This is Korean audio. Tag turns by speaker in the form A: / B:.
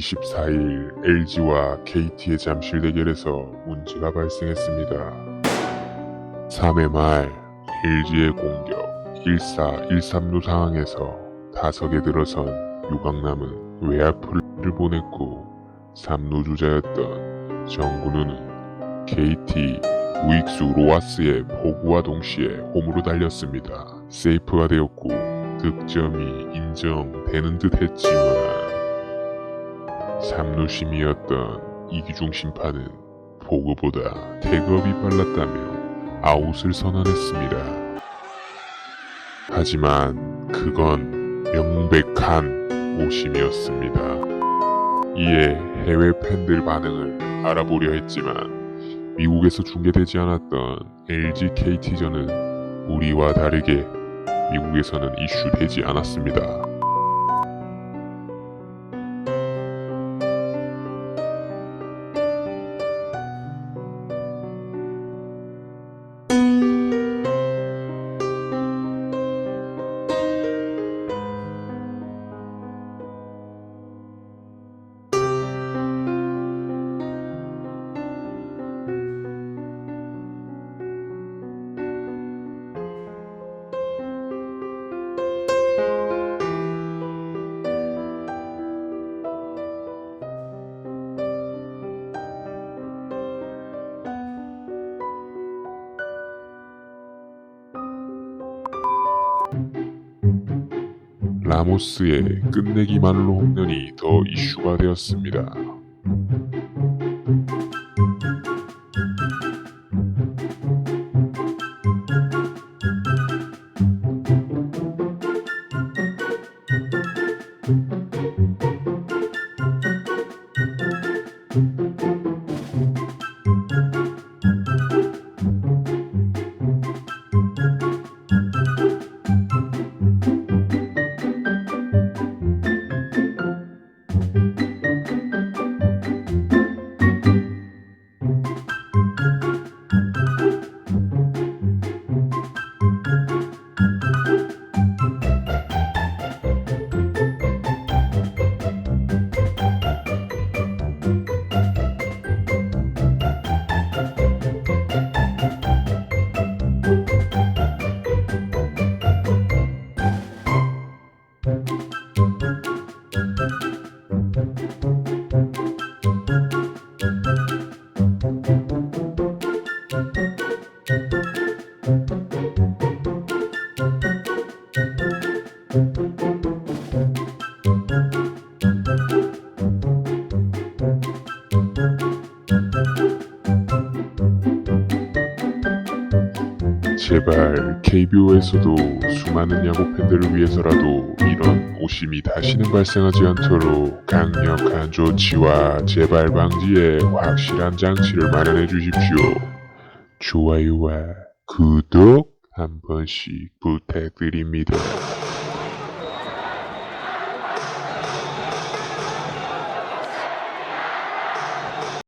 A: 24일 LG와 KT의 잠실 대결에서 문제가 발생했습니다. 3회 말 LG의 공격 1-4-1-3루 상황에서 타석에 들어선 유강남은 외야풀을 보냈고 3루 주자였던 정근우는 KT 우익수 로하스의 포구와 동시에 홈으로 달렸습니다. 세이프가 되었고 득점이 인정되는 듯 했지만 3루심이었던 이기중 심판은 포구보다 태그업이 빨랐다며 아웃을 선언했습니다. 하지만 그건 명백한 오심이었습니다. 이에 해외 팬들 반응을 알아보려 했지만 미국에서 중계되지 않았던 LG KT전은 우리와 다르게 미국에서는 이슈되지 않았습니다. 라모스의 끝내기만으로 홈런이 더 이슈가 되었습니다. 제발 KBO에서도 수많은 야구 팬들을 위해서라도 이런 오심이 다시는 발생하지 않도록 강력한 조치와 재발 방지에 확실한 장치를 마련해 주십시오. 좋아요와 구독 한 번씩 부탁드립니다.